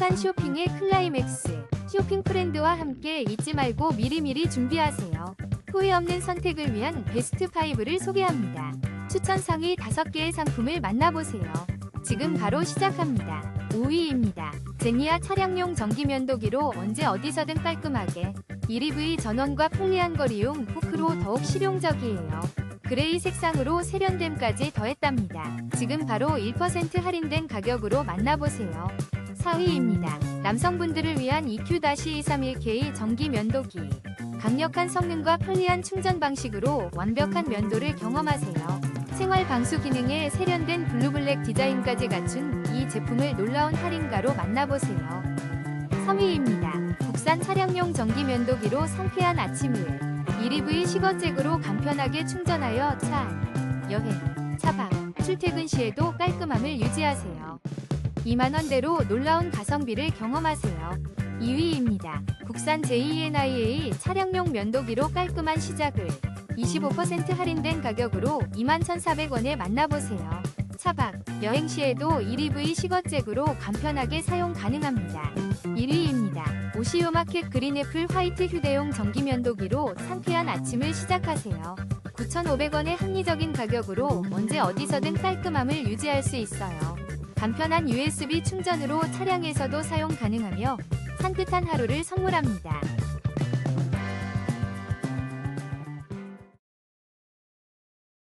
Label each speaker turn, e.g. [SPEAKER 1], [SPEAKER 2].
[SPEAKER 1] 행복한 쇼핑의 클라이맥스. 쇼핑 프렌드와 함께 잊지 말고 미리미리 준비하세요. 후회 없는 선택을 위한 베스트 5를 소개합니다. 추천 상위 5개의 상품을 만나보세요. 지금 바로 시작합니다. 5위입니다. 제니아 차량용 전기 면도기로 언제 어디서든 깔끔하게 1EV 전원과 편리한 거리용 후크로 더욱 실용적이에요. 그레이 색상으로 세련됨까지 더했답니다. 지금 바로 1% 할인된 가격으로 만나보세요. 4위입니다. 남성분들을 위한 EQ-231K 전기 면도기. 강력한 성능과 편리한 충전 방식으로 완벽한 면도를 경험하세요. 생활 방수 기능에 세련된 블루블랙 디자인까지 갖춘 이 제품을 놀라운 할인가로 만나보세요. 3위입니다. 국산 차량용 전기 면도기로 상쾌한 아침을 1EV 시거잭으로 간편하게 충전하여 차, 여행, 차박, 출퇴근 시에도 깔끔함을 유지하세요. 2만원대로 놀라운 가성비를 경험하세요. 2위입니다. 국산 JENIA 차량용 면도기로 깔끔한 시작을 25% 할인된 가격으로 21,400원에 만나보세요. 차박, 여행 시에도 1EV 시거잭으로 간편하게 사용 가능합니다. 1위입니다. 오시오마켓 그린애플 화이트 휴대용 전기 면도기로 상쾌한 아침을 시작하세요. 9,500원의 합리적인 가격으로 언제 어디서든 깔끔함을 유지할 수 있어요. 간편한 USB 충전으로 차량에서도 사용 가능하며 산뜻한 하루를 선물합니다.